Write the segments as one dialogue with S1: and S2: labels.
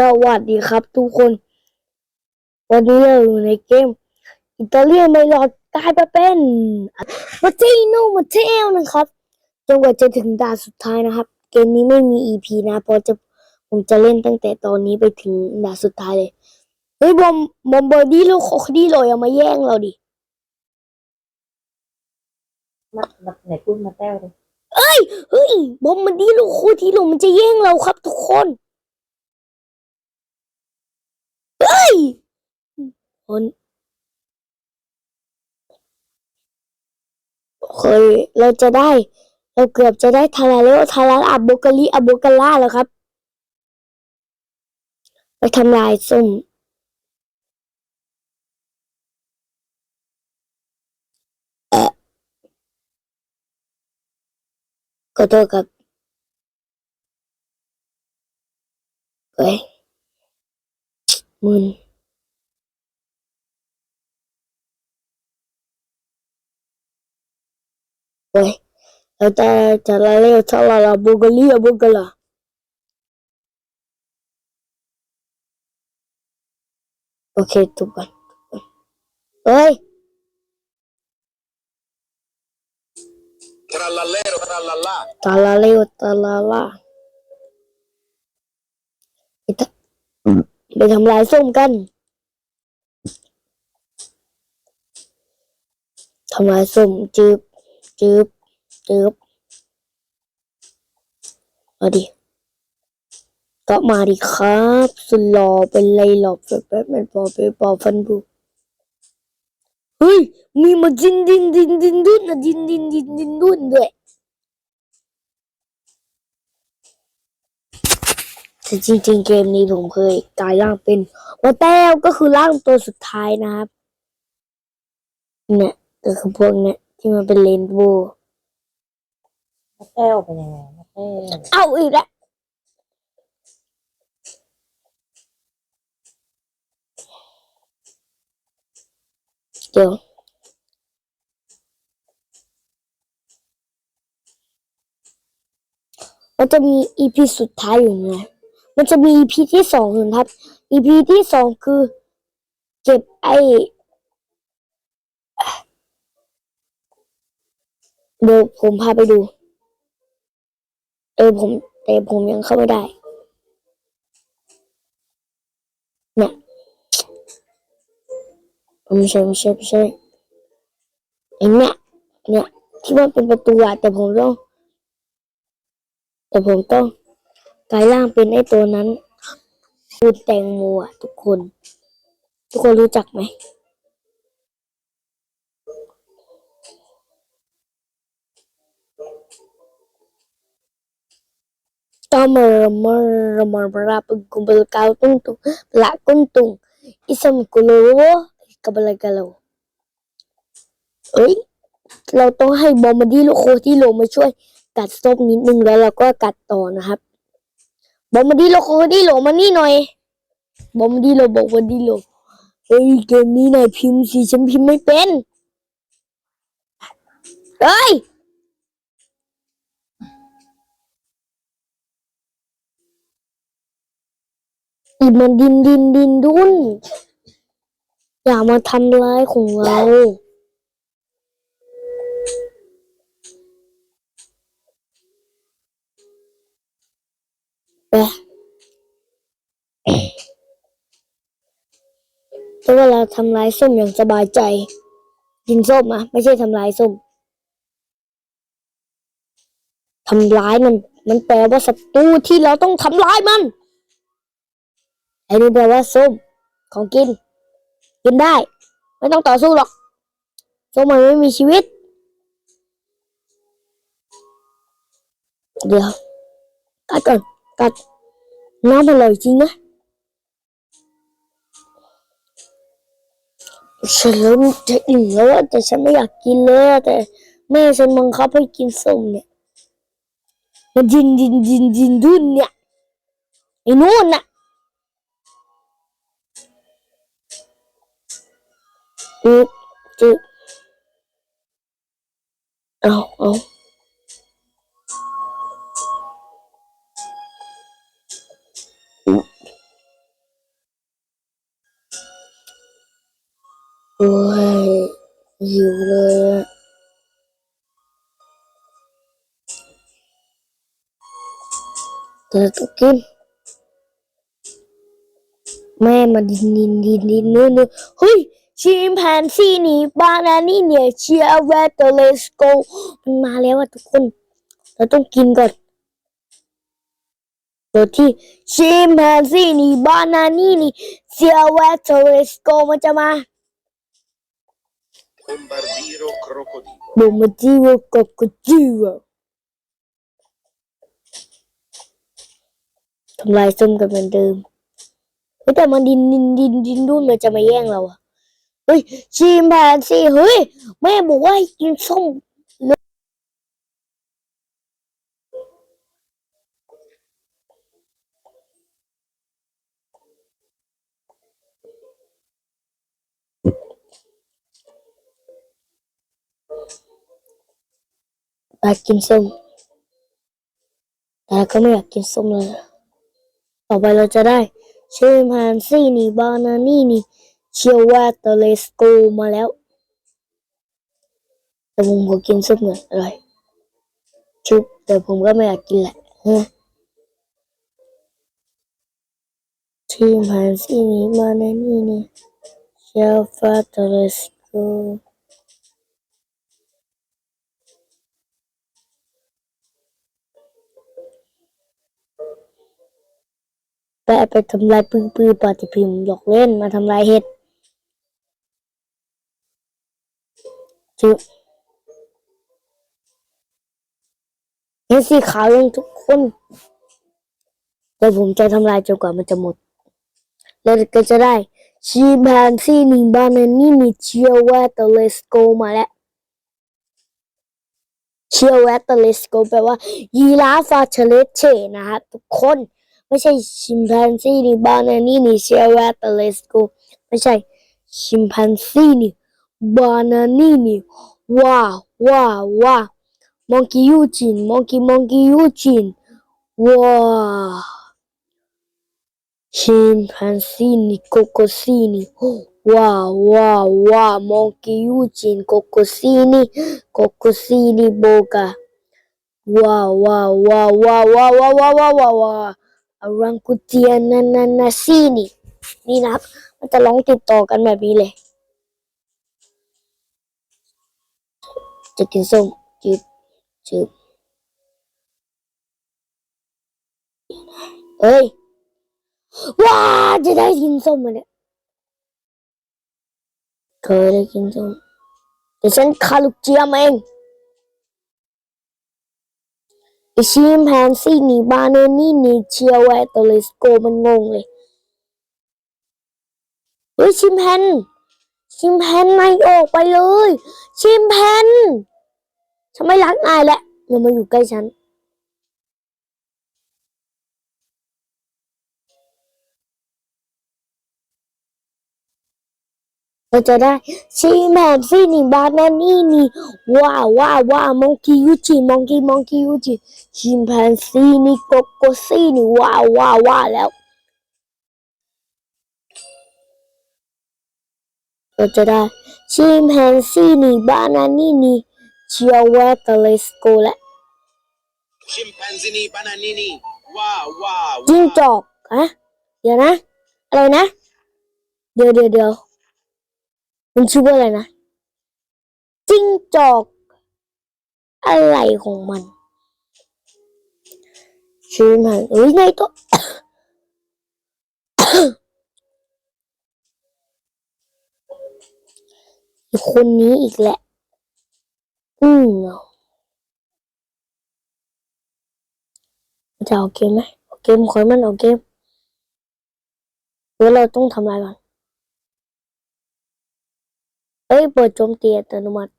S1: สวัสดีครับทุกคน วันนี้เราอยู่ในเกม อิตาเลียนไม่หลอดกลายมาเป็นมาเจโนมาเทลนะครับจนกว่าจะถึงด่านสุดท้ายนะครับ เกมนี้ไม่มี EP นะเพราะจะผมจะเล่นตั้งแต่ตอนนี้ไปถึงด่านสุดท้ายเลยเฮ้ยบอมบอมบอดี้โลโคดี้เลยอย่ามาแย่งเราดิ
S2: มามาไหนพูดมาแต้วเลย
S1: เฮ้ยบอมมันดีโลโคดี้โลมันจะแย่งเราครับทุกคน เฮ้ยคนเคยเราจะได้ เราเกือบจะได้ทาราเลโอทาราอับโบกาลีอับโบกาล่าแล้วครับ ไปทำลายส้มเอ่อขอโทษครับเฮ้ย มึนเฮ้ยเราจะจะลาเลโอ ไปทำลายส้มกันทำลายส้มจืบจืบจืบมาดิก็มาดิครับสุดหล่อเป็นไรหลอแบบแบบเป็นปอไปปอฟันบุเฮ้ยมีมาดินดินดินดินดุนนะดินดินดินดินดุนด้วย แต่จริงๆเกมนี้ผมเคยกลายร่างเป็นว่าแต้วก็คือร่างตัวสุดท้ายนะครับ เนี่ยก็คือพวกเนี่ยที่มันเป็นเลนโบว์
S2: มาแต้วเป็นยังไงมาแต้ว
S1: เอาอีกแล้วเดี๋ยวมันจะมีอีพีสุดท้ายอยู่ไง มันจะมีอีพีที่สองนะครับอีพีที่สองคือ เก็บไอเดี๋ยวผมพาไปดู เออผมแต่ผมยังเข้าไม่ได้เนี่ยไม่ใช่ไม่ใช่ไม่ใช่ไอ้เนี่ยเนี่ยที่มันเป็นประตูอะแต่ผมต้องแต่ผมต้อง กลายร่างเป็นไอ้ตัวนั้นคือแตงโมอะทุกคน ทุกคนรู้จักไหม Tama marmara pagkumpal ka tung tung la kuntung isang kulo kabalagalaw เอ้ยเราต้องให้บอมบาดี้โลโคที่โลมาช่วยกัดส้มนิดนึงแล้วเราก็กัดต่อนะครับ บอมาดีโลโคที่โลมานี่หน่อยบอมาดีโลบอกมาดีโลเฮ้ยเกมนี้นายพิมพ์สิฉันพิมพ์ไม่เป็นเฮ้ยอีมันดินดินดินดุนอย่ามาทำร้ายของเรา ไปแต่ว่าเราทำร้ายส้มอย่างสบายใจ กินส้มอะไม่ใช่ทำร้ายส้มทำร้ายมัน มันแปลว่าศัตรูที่เราต้องทำร้ายมันไอ้นี่แปลว่าส้มของกิน กินได้ ไม่ต้องต่อสู้หรอกส้มมันไม่มีชีวิต เดี๋ยวกัดก่อน กัดน้ำอร่อยจริงนะฉันเริ่มจะอิ่มแล้วแต่ฉันไม่อยากกินเลยแต่แม่ฉันบังคับให้กินส้มเนี่ยมันดินดินดินดินดุนเนี่ยไอ้นู่นน่ะอืดจืดเอาเอา โอ้ยหิวเลยอะแต่ต้องกินแม่มาดินดินดินดินนู่นนู่นเฮ้ยชิมแพนซี่นี่บ้านานี่เนี่ยเชียร์เวตเลสโกมันมาแล้วอะทุกคน เราต้องกินก่อนโดยที่ชิมแพนซี่นี่บ้านานี่นี่เชียร์เวตเลสโกมันจะมา
S3: Bombardiro crocodilo.
S1: บุมจิวกกจิวทำลายส้มกันเหมือนเดิมเฮ้ยแต่มันดินดินดินดินดุนมันจะมาแย่งเราอะเฮ้ยชิมแผนซีเฮ้ยแม่บอกว่าให้กินส้ม อยากกินส้ม แต่ก็ไม่อยากกินส้มเลย ต่อไปเราจะได้ชิมแพนซี่นี่บานานี่นี่เชียวว่าเตเลสโกมาแล้วแต่ผมขอกินส้มหน่อยอร่อยชุบแต่ผมก็ไม่อยากกินแหละฮะทีมหันซี่นี้มาในนี่นี่เชลฟาตเลสโก แปะไปทำลายปืนปืนปฏิพิมพ์หยอกเล่นมาทำลายเห็ดชุบเห็นสีขาวลงทุกคนแต่ผมจะทำลายจนกว่ามันจะหมด แล้วก็จะได้ชีแบนซี่นิบานนี่มีเชียวแวตเตเลสโกมาแล้วเชียวแวตเตเลสโกแปลว่ายีราฟาเชเลเชนะครับทุกคน ไม่ใช่ชิมแปนซีนี่บานานี่นี่เชียวแวตเตเลสโกไม่ใช่ชิมแปนซีนี่บานานี่นี่ว้าวว้าวว้าว Monkey Eugene, Monkey Monkey Eugene. Wow. Chimpanzini, Cocosini. Wow, wow, wow. Monkey Eugene, Cocosini, Cocosini Boga. Wow, wow, wow, wow, wow, wow, wow, wow, wow, wow. Orangutan Nananasini นี่นะครับ มันจะร้องติดต่อกันแบบนี้เลย จะกินส้มจืดจืดเอ้ย ว้า จะได้กินส้มมาเนี่ยเคยได้กินส้มแต่ฉันคาลูกเจียมเอง ไอชิมแพนซี่นี่บาเนนี่นี่เชียวแวตเลสโกมันงงเลยเฮ้ยชิมแพนชิมแพนนายออกไปเลย ชิมแพนฉันไม่รักนายแล้วอย่ามาอยู่ใกล้ฉัน เราจะได้ชีแมนซี่นี่บานานี่นี่ว้าวว้าวว้าวมองคียูจิมองคีมองคียูจิชิมแปนซีนี่โกโกซี่นี่ว้าวว้าวว้าวแล้วเราจะได้ชิมแปนซีนี่บานานี่นี่เชียวเวตเลสโกและ
S3: Scimpanzini bananini. Wow, wow.
S1: จิ้งจอกอะเดี๋ยวนะอะไรนะ เดี๋ยวเดี๋ยวเดี๋ยว มันชื่อว่าอะไรนะจิ้งจอก อะไรของมัน ชื่อมันเอ้ยในตัวอีกคนนี้อีกแหละ อืมจะเอาเกมไหมเอาเกมขอให้มันเอาเกมหรือเราต้องทำลายมัน เอ้ยเปิดโจมตีอัตโนมัติ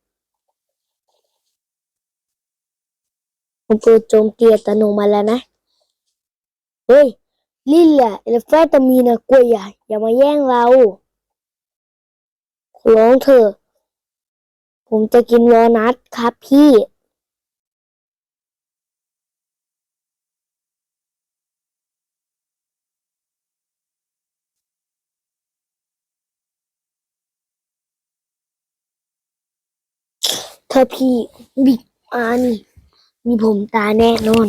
S1: ผมเปิดโจมตีอัตโนมัติแล้วนะเฮ้ยลิลล่ะเอลฟาตามีนะกลัวอย่าอย่ามาแย่งเราขอร้องเธอะผมจะกินวอลนัทครับพี่ ถ้าพี่บิ๊กอานี่ มีผมตาแน่นอน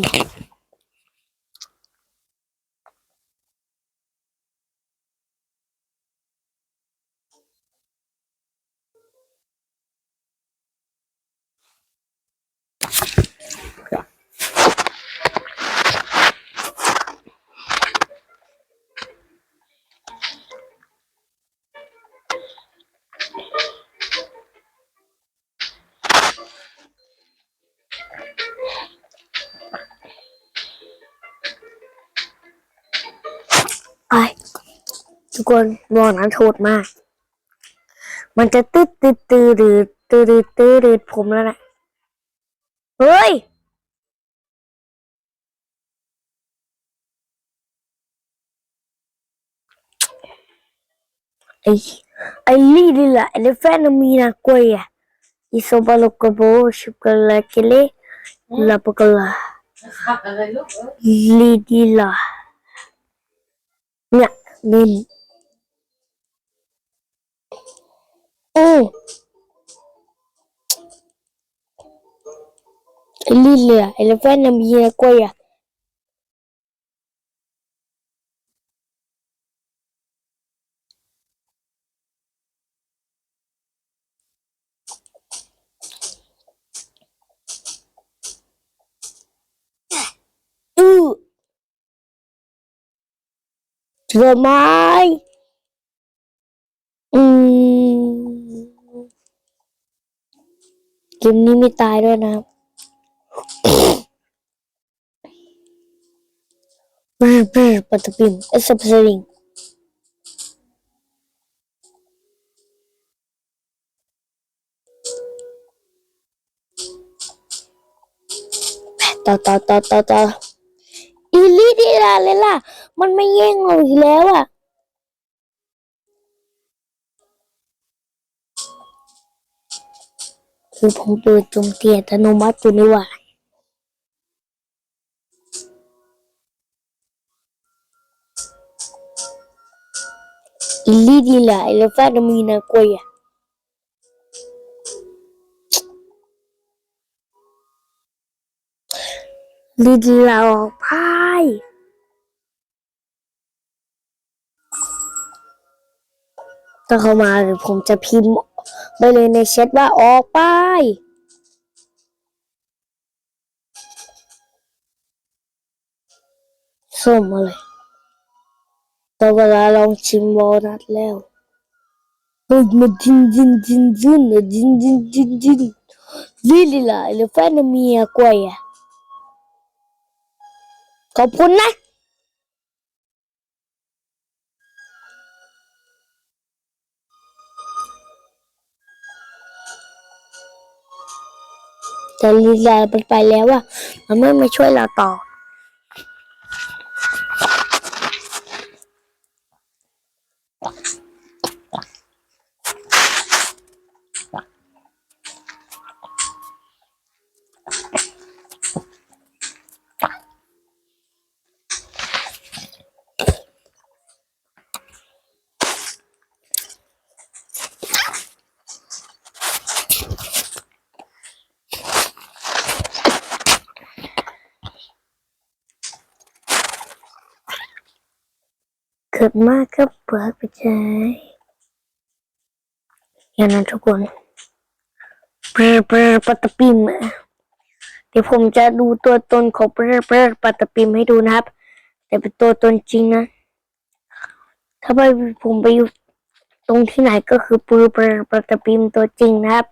S1: ุกคนบ่อน้ำโชดมาก มันจะตืดตืดตืดตืดตืดตืดตืดผมแล้วนะเฮ้ยไอ้ไอ้ลีลีล่ะเอลเฟนมีนักกวยอะอีสบาลกบชุบกันลเกิเลลับกลา
S2: ลี
S1: ลีล่ะเนี่ยนี่ О! Лілія, елефеном є якоя. Тримай! เกมนี้ไม่ตายด้วยนะครับบรบรปัตตปิมเอสเปซิลิงต่อต่อต่อต่อต่ออีลิดีลาเลยล่ะ มันไม่แย่งเราอีกแล้วอะ คือผมเปิดจมเตียอัตโนมัติอยู่นี่หว่าอีลิดีลาเอลฟาดมีนาโกยะลิดีลาออกพายถ้าเขามาเดี๋ยวผมจะพิมพ์ ไปเลยในแชทว่าออกไป ส้มอะไรแต่เวลาลองชิมวอลนัทแล้วเฮ้ยมันจินจินจินจินอะจินจินจินจินลิลิล่ะหรือแฟนเมียกล้วยอะขอบคุณนะ แต่ลีลามันไปแล้วอะมันไม่มาช่วยเราต่อ กิดมากก็เปลือกไปใจอย่างนั้นทุกคนเปรเปรปัตตปิมเดี๋ยวผมจะดูตัวตนของเปรเปรปัตตปิมให้ดูนะครับ แต่เป็นตัวตนจริงนะ ถ้าไปผมไปอยู่ตรงที่ไหนก็คือเปรเปรปัตตปิมตัวจริงนะครับ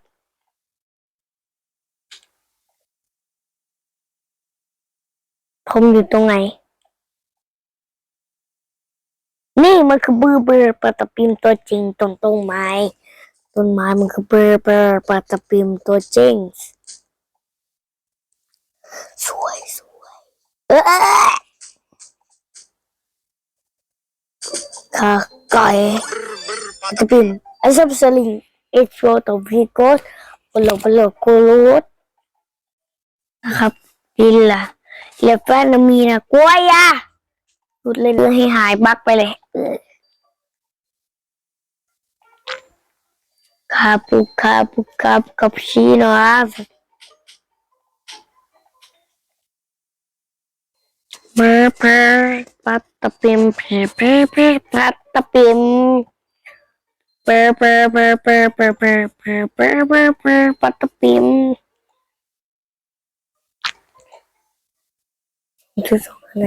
S1: ผมอยู่ตรงไหน นี่มันคือบือเบอร์ปลาตะปิมตัวจริงต้นต้นไม้ต้นไม้มันคือเบอร์เบอร์ปลาตะปิมตัวจริงสวยสวยเออขาไก่ปาตะปิมไอ้ซับสลิงเอ็กโรตัวพีโกสปลอกปลอกโกโลดนะครับดิลล่ะเลฟแฟนมีนะกล้วยอ่ รุดเล่นเรื่ให้หายบั๊กไปเลยครับครับครับกับชีนะครับมาพาปัตตเปมแผลแผลแปัตตะเปมเปเปเปเปเปเปเปเปเปเปปัตตเปมคือสองอะไร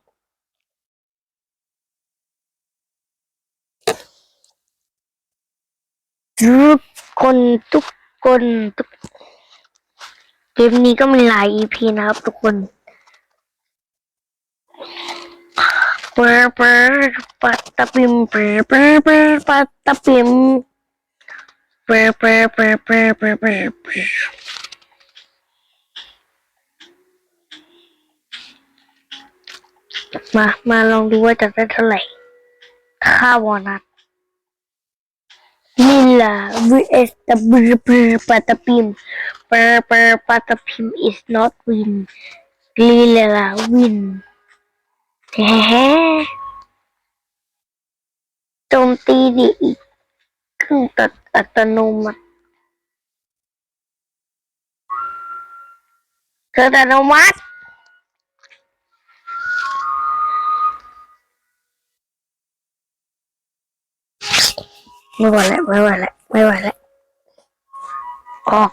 S1: ทุกคนทุกคนทุกคลิปนี้ก็มีหลาย EP นะครับ ทุกคนเปอร์เปอร์ปัตตะปิมเปอร์เปอร์เปอร์ปัตตะปิมเปอร์เปอร์เปอร์เปอร์เปอร์เปอร์เปอร์มา มาลองดูว่าจะได้เท่าไหร่ค่าวอนัท formula VS is the patapim. Per per patapim is not win. Glilala win. Hehehe. Tumti di ikang tat atanumat. Katanumat. ไม่ไหวแล้วไม่ไหวแล้วไม่ไหวแล้วออก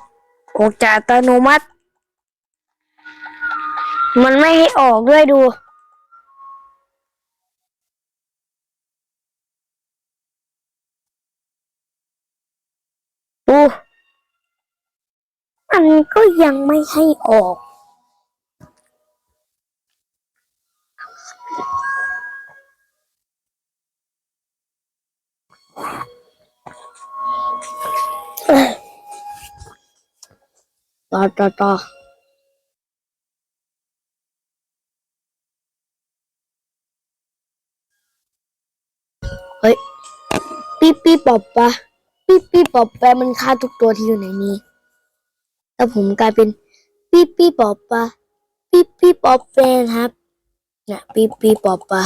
S1: ออกจากอัตโนมัติ มันไม่ให้ออกด้วยดูดูมันก็ยังไม่ให้ออก ต่อต่อต่อเฮ้ยปี๊ปี๊ปอบปะปี๊ปี๊ปอบแปะมันฆ่าทุกตัวที่อยู่ในนี้แล้วผมกลายเป็นปี๊ปี๊ปอบปะปี๊ปี๊ปอบแปะนะครับเนี่ยปี๊ปี๊ปอบปะ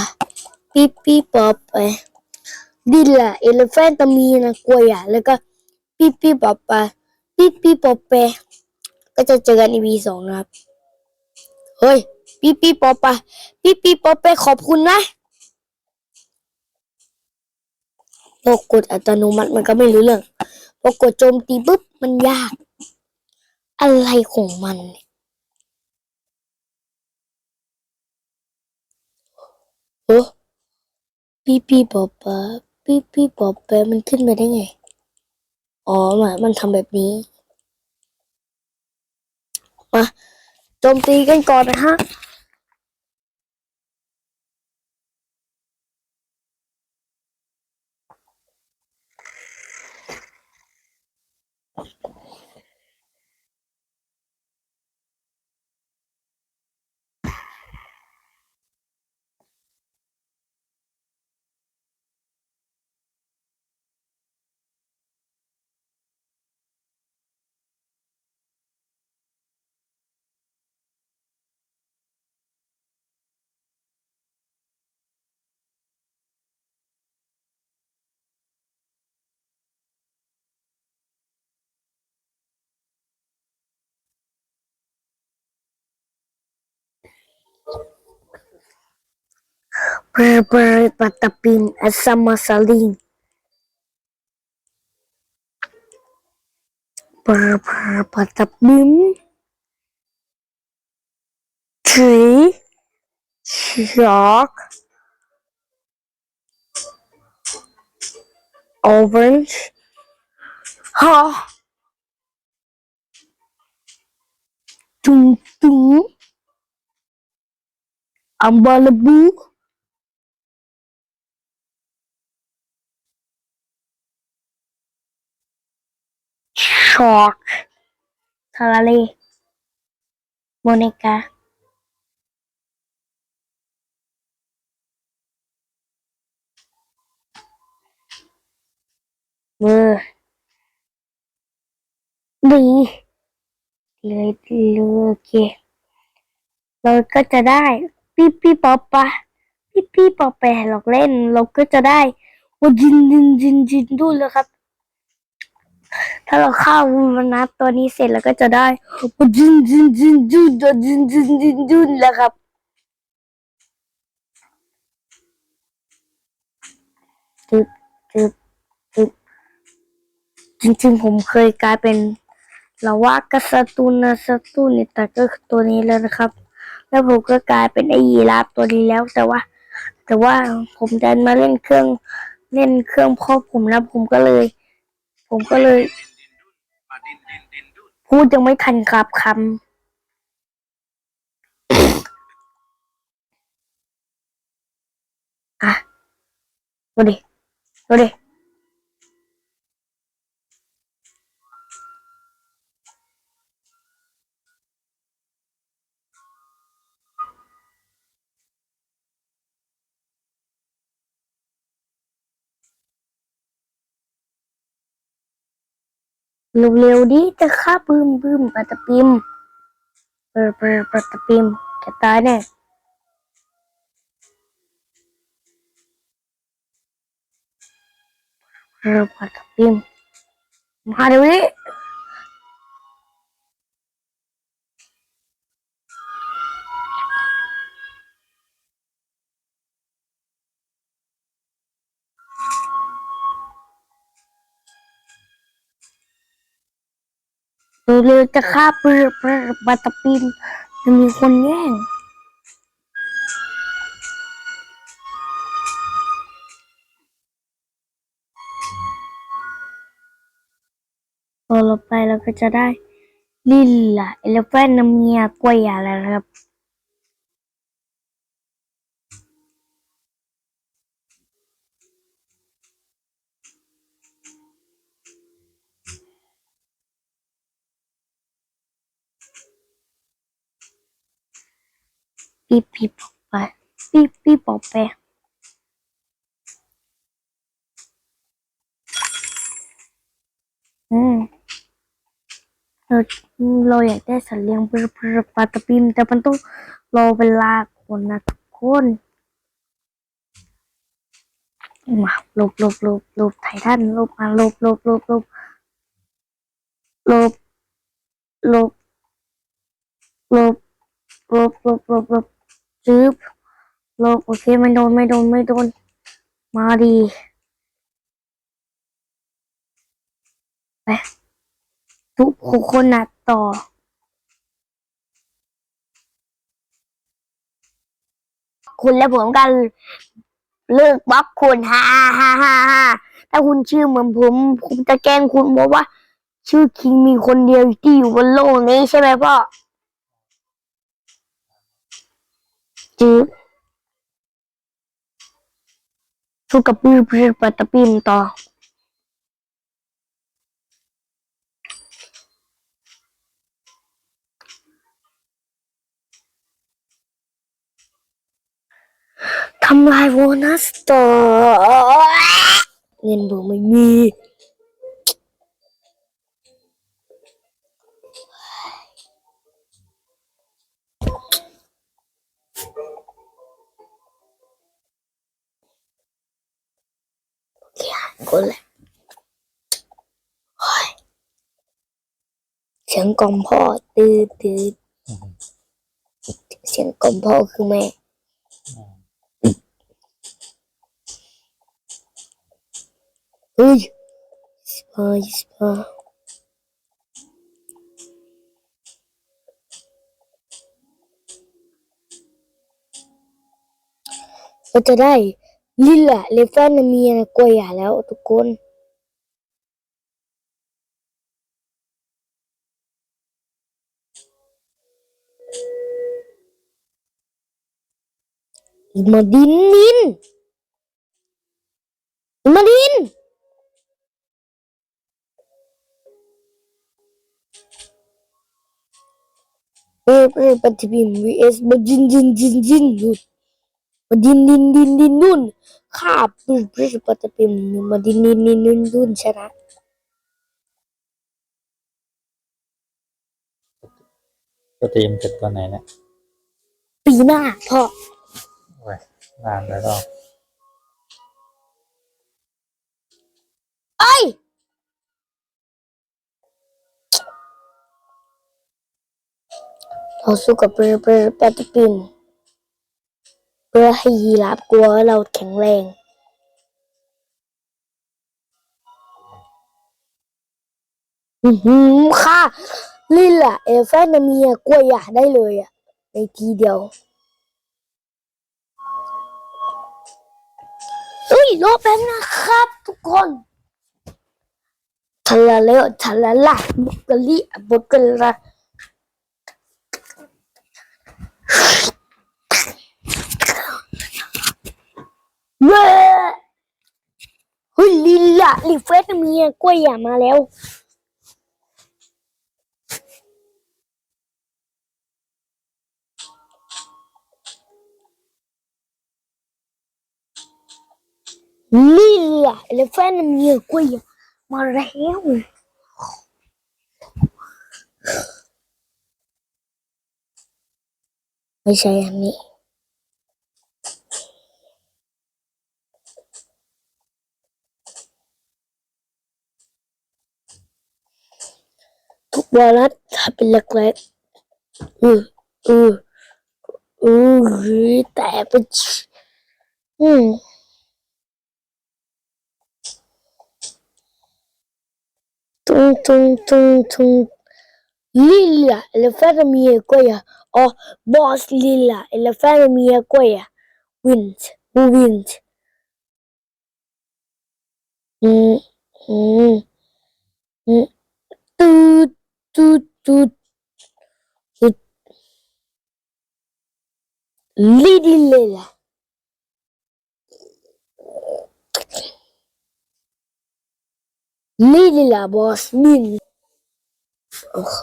S1: ปี๊ปี๊ปอบไปะดิลล่ะเอลเฟนตามีนะกลัวอย่าแล้วก็ปี๊ปี๊ปอบปะปี๊ปี๊ปอบแปะ ก็จะเจอกันอีพีสองนะครับ เฮ้ยปีปี๊ปอปะปีปี๊ปอบแปขอบคุณนะพอกดอัตโนมัติมันก็ไม่รู้เรื่อง พอกดโจมตีปุ๊บมันยาก อะไรของมันเนี่ยโอ้ปีปีปอปะปีปีปอปะมันขึ้นมาได้ไง อ๋อมันมันทำแบบนี้ มาโจมตีกันก่อนนะฮะ Per per patapin asama saling. Per per patapin. Tree. Shark. Orange. Ha. Tung tung. Ambalabu. Talk ทาราเลโมเนกาเบอร์ดีเลยเลยโอเค เราก็จะได้ปี้ปี้ป๊อปปะปี้ปี้ปอแปะหลอกเล่น เราก็จะได้วจินจินจินจินดูเลยครับ ถ้าเราเข้ามันนับตัวนี้เสร็จแล้วก็จะได้จินจินจินจูดจินจินจินจูนแล้วครับจึบจึบจึบจริงๆผมเคยกลายเป็นลาวากสตูนสตูนิแต่ก็คือตัวนี้แล้วนะครับ แล้วผมก็กลายเป็นไอยีราฟตัวนี้แล้วแต่ว่า แต่ว่าผมดันมาเล่นเครื่องเล่นเครื่องพ่อผมนะผมก็เลย ผมก็เลย พูดยังไม่ทันครับคำอะดูดิดูดิ เร็วๆดิจะฆ่าปืมปืมปัตะปิมเปอร์เปอร์ปัตะปิมจะตายแน่เปอร์ปัตตะปิมมาเดี๋ยวนี้ เร็วๆจะฆ่าปืนปัตปินจะมีคนแย่งพอเราไปเราก็จะได้ลิลล่ะเอลเฟนน้ำเงียกล้วยอะไรนะครับ ปีปีปอกไปปีปีปอกไปอืมเราเราอยากได้สัตว์เลี้ยงปลาปลาปลาตะปิมแต่มันต้องรอเวลาคนนะทุกคนมาลบลบลบลบไททันลบมาลบลบลบลบลบลบลบลบลบลบลบ จืบลบโอเคไม่โดนไม่โดนไม่โดน มาดีไปทุกคนนะต่อคุณและผมกันเลิกบล็อกคุณฮ่าฮ่าฮ่าฮ่าถ้าคุณชื่อเหมือนผม ผมจะแกล้งคุณบอกว่า ชื่อคิงมีคนเดียวที่อยู่บนโลกนี้ใช่ไหมพ่อ จืบสู้กับปื้อปื้อปัตตะปิมต่อทำลายโบนัสต่อเงินผมไม่มี คอะกดเลยโอ้ยเสียงกล่อมพ่อตืดตืดเสียงกล่อมพ่อคือแม่เฮ้ยสิบายสิบาเราจะได้ ลิล่ะเลฟเฟนมีนะกลัวอย่าแล้วทุกคนมาดินนินมาดินเออเออปฏิบิมวีเอสบจินจินจินจินหยุด มาดินดินดินดินนู่นข้าปืนปืนปฏิบิมมาดินดินดินดินนู่นชนะ
S4: สตรีมเสร็จตอนไหนเนี่ย
S1: ปีหน้าพ่อ
S4: โอ้ยนานแล้วก็
S1: เอ้ยเราสู้กับปืนปืนปฏิบิม เพื่อให้ยีราฟกลัวเราแข็งแรง อือหือค่ะลิลล่ะเอลแฟนเมียกล้วยหยาได้เลยอะ ในทีเดียวเฮ้ยรอแป๊บนะครับ ทุกคนทะลเลวทะละละบุกกะลิอะบุกกะละ เว้เฮ้ยลิลละลิเฟสมีกล้วยหยามาแล้วนี่แหละเอลเฟนมีกล้วยมาแล้วไม่ใช่อันนี้ ทุกวาระถ้าเป็นเล็กๆอืออืออือแต่เป็นอืม tung tung tung tung Lilla eller färre mia goja och bas lilla eller färre mia goja wind och wind mm mm mm tut tut tut tut Lidi lilla Lilla bas min โอเค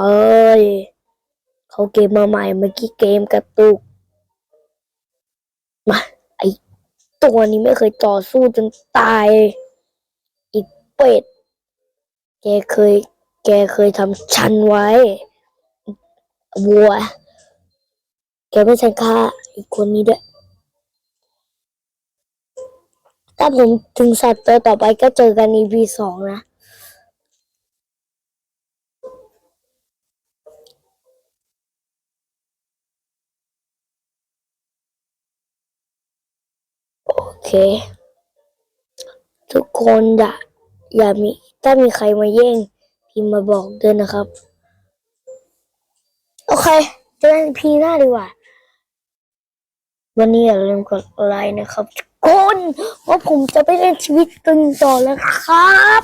S1: เอ้ยเขาเกมมาใหม่เมื่อกี้เกมกระตุก มาไอตัวนี้ไม่เคยต่อสู้จนตาย อีกเป็ด แกเคย แกเคยทำฉันไว้ วัว แกไม่ใช่ฆ่าอีกคนนี้ด้วย ถ้าผมถึงสัตว์ตัวต่อไปก็เจอกัน EP สองนะโอเค ทุกคนอย่าอย่ามี ถ้ามีใครมาแย่ง พิมพ์มาบอกด้วยนะครับ โอเคเจอกันพีหน้าดีกว่า วันนี้อย่าลืมกดไลค์นะครับทุกคนว่าผมจะไปเล่นชีวิตตึงต่อแล้วครับ